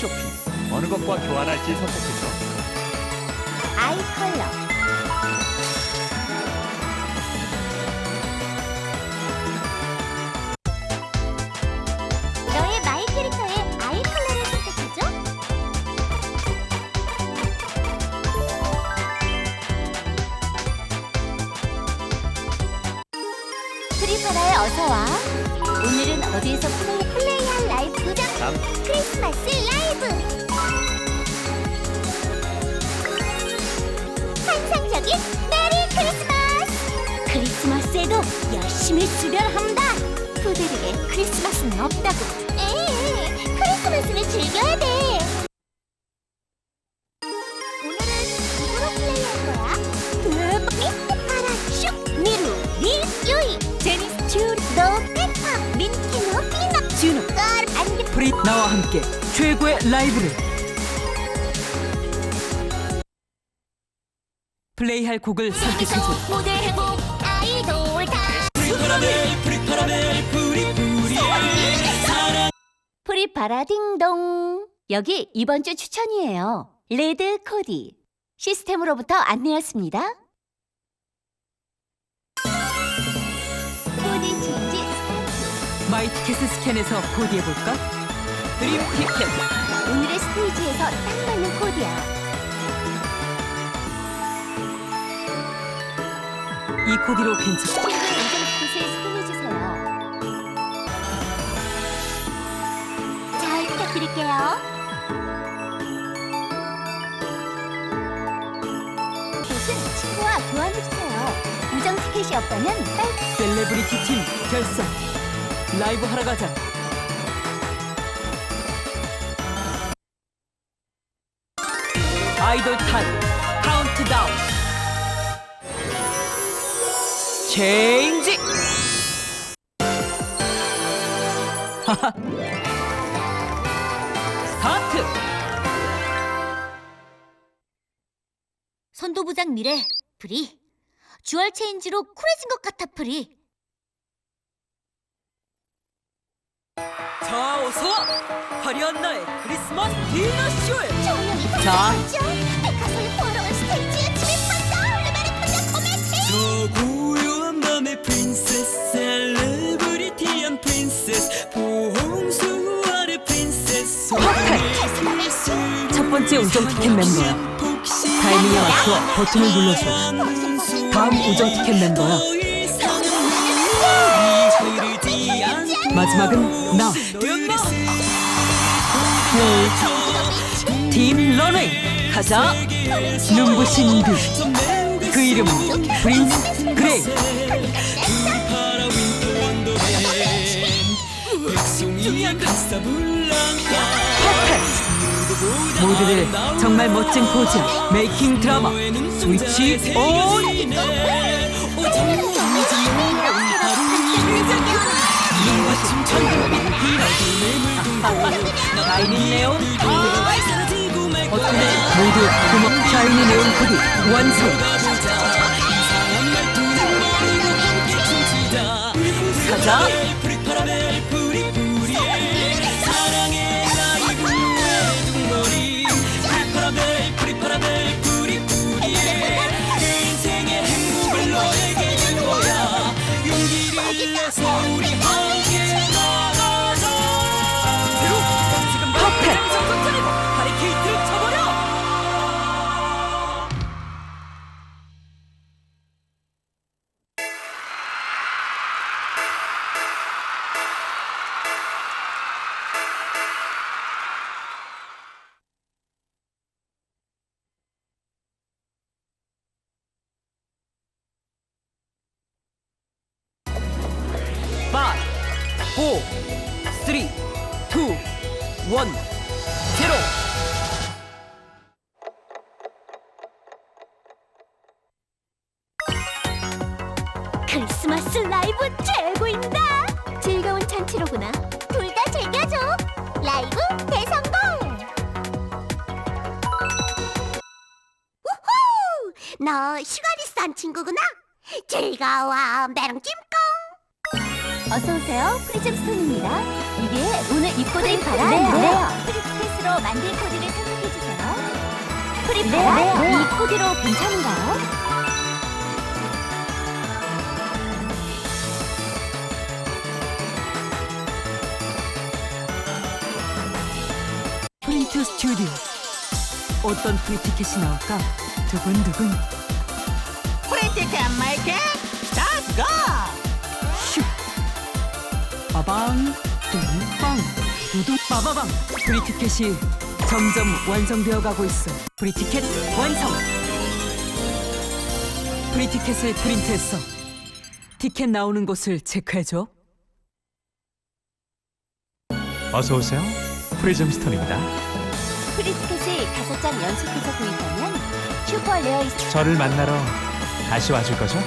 쇼핑 어느 것과 교환할지 선택해줘 아이 컬러. 너의 마이 캐릭터의 아이 컬러를 선택해줘. 프리파라에 어서 와. 오늘은 어디에서 플레이, 플레이할 라이브 남 크리스마스 라이브. 환상적인 메리 크리스마스! 크리스마스에도 열심히 수련합니다! 푸들에게 크리스마스는 없다고! 에이, 크리스마스를 즐겨야 돼! 나와 함께 최고의 라이브를 플레이할 곡을 선택해줘 회복 아이돌 다 프리파라 딩동. 여기 이번 주 추천이에요. 레드 코디. 시스템으로부터 안내였습니다. 마이티켓 스캔에서 코디해볼까? 드림 티켓 오늘의 스테이지에서 딱 맞는 코디야. 이 코디로 괜찮아 최근 인증 티켓을 스캔해주세요. 잘 부탁드릴게요. 옷은 친구와 교환해주세요. 우정 티켓이 없다면 빨리 셀레브리티 팀 결성. 라이브 하러 가자 아이돌 타임. 카운트다운. 체인지. 스타트. 선도부장 미래 프리. 주얼 체인지로 쿨해진 것 같아 프리 자 어서 와. 화려한 나의 크리스마스 디너쇼에. 조명이 자. 백화소의 포로운 스테이지에 침입한다 코멘트 저 고요한 밤의 프린세스 셀레브리티한 프린세스 보홍수 아래 프린세스 첫 번째 우정 티켓 멤버야. 타이밍에 맞춰 버튼을 눌러줘. 다음 우정 티켓 멤버야 마지막은 나. 팀 런웨이. 가자. 눈부신 뷰그 이름은 프린스 그레이. 모두들 정말 멋진 포즈야. 메이킹 드라마 스위치 온 샤이니 네온? 어떻게 모두 고막 샤이니 네온 코디 완성. 가자 three, two, one, zero. 크리스마스 라이브 최고입니다. 즐거운 잔치로구나. 둘 다 즐겨줘. 라이브 대성공. 너 슈가리스한 친구구나. 즐거워, 메롱 찜꽁. 어서 오세요, 프리즘스톤입니다. 이게 오늘 입고된 바람인데요. 프리티켓으로 만든 코디를 선택해 주세요. 프리파라 이 코디로 괜찮은가요? 프린트 스튜디오. 어떤 프리티켓이 나올까? 두근두근. 프리티켓 마이크 스타트 고! 슉. 빠방, 뚱빵, 두두 빠바방. 프리티켓이 점점 완성되어 가고 있어. 프리티켓 완성. 프리티켓을 프린트했어. 티켓 나오는 곳을 체크해줘. 어서 오세요. 프리즘 스톤입니다. 프리티켓을 다섯 장 연속해서 구입하면 슈퍼 레어이스 저를 만나러 다시 와줄 거죠?